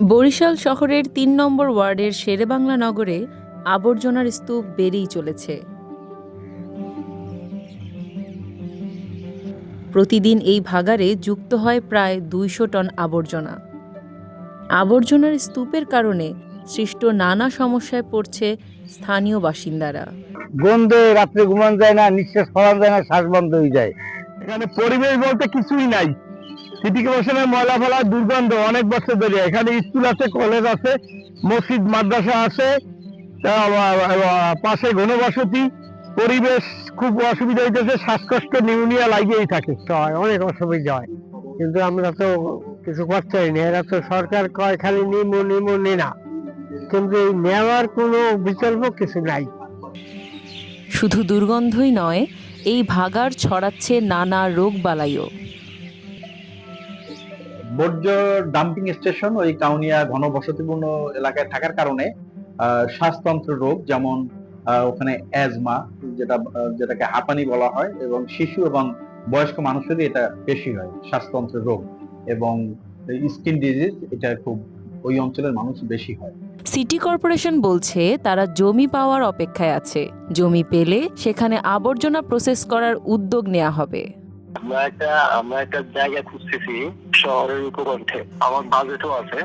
বরিশাল শহরের তিন নম্বর ওয়ার্ডের শেরেবাংলা নগরে আবর্জনার স্তূপ বেড়েই চলেছে। প্রতিদিন এই ভাগারে যুক্ত হয় প্রায় দুইশো টন আবর্জনা। আবর্জনার স্তূপের কারণে সৃষ্ট নানা সমস্যায় পড়ছে স্থানীয় বাসিন্দারা। গন্ধে রাত্রে ঘুমান যায় না, নিঃশ্বাস ফলান যায় না, শ্বাস বন্ধ হয়ে যায়। এখানে পরিবেশ বলতে কিছুই নাই। সিটি কর্পোরেশনের ময়লা ফেলা দুর্গন্ধ অনেক বছর ধরে। এখানে স্কুল আছে কলেজ আছে মসজিদ মাদ্রাসা আছে পাশে ঘনবসতি পরিবেশ খুব অসুবিধা হইতেছে শ্বাসকষ্ট নিউমোনিয়া লাগিয়েই থাকে। হয় অনেক অসুবিধা হয়। কিন্তু আমরা তো কিছু করতে পারি না। এরা তো সরকার কয় খালি নিমো নিমো নে না কিন্তু এই নেওয়ার কোনো বিকল্প কিছু নাই। শুধু দুর্গন্ধই নয় এই ভাগার ছড়াচ্ছে নানা রোগবালাইও। বর্জ্য ডাম্পিং স্টেশন ওই কাউনিয়া ঘনবসতিপূর্ণ এলাকায় থাকার কারণে শ্বাসতন্ত্র রোগ যেমন ওখানে অ্যাজমা যেটা যেটাকে হাঁপানি বলা হয় এবং শিশু এবং বয়স্ক মানুষেরই এটা বেশি হয়, শ্বাসতন্ত্রের রোগ এবং স্কিন ডিজিজ এটা খুব ওই অঞ্চলের মানুষ বেশি হয়। সিটি কর্পোরেশন বলছে তারা জমি পাওয়ার অপেক্ষায় আছে। জমি পেলে সেখানে আবর্জনা প্রসেস করার উদ্যোগ নেওয়া হবে। আমরা একটা আমরা একটা জায়গা খুঁজতেছি শহরের উপকণ্ঠে। আমার বাজেটও আছে।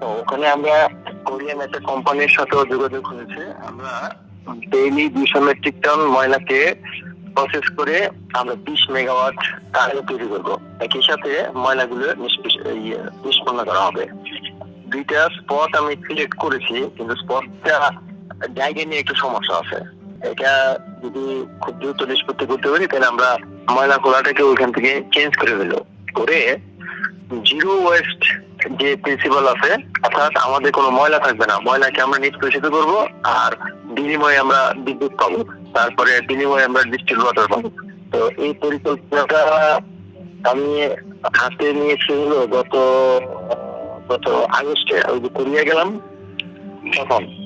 তো ওখানে আমরা কোরিয়ান একটা কোম্পানির সাথেও যোগাযোগ হয়েছে আমরা ডেইলি দুশো মেট্রিক টন ময়লাকে প্রসেস করে আমরা বিশ মেগাওয়াট টাকা তৈরি করব। একই সাথে ময়লাগুলো ইয়ে, নিষ্পন্ন করা হবে। দুইটা স্পট আমি সিলেক্ট করেছি কিন্তু স্পটটা জায়গা নিয়ে একটু সমস্যা আছে। এটা যদি খুব দ্রুত নিষ্পত্তি করতে পারি তাহলে আমরা ময়লা খোলাটাকে ওইখান থেকে চেঞ্জ করে দিল। করে জিরো ওয়েস্ট যে প্রিন্সিপাল আছে, অর্থাৎ আমাদের কোনো ময়লা থাকবে না। ময়লাকে আমরা নিষ্পেষিত করব আর বিনিময়ে আমরা বিদ্যুৎ পাবো। তারপরে বিনিময়ে আমরা ডিস্ট্রিক্ট ওয়াটার পাবো। তো এই পরিকল্পনাটা আমি হাতে নিয়েছি হলো গত গত আগস্টে। ওই যে কোরিয়া গেলাম। তখন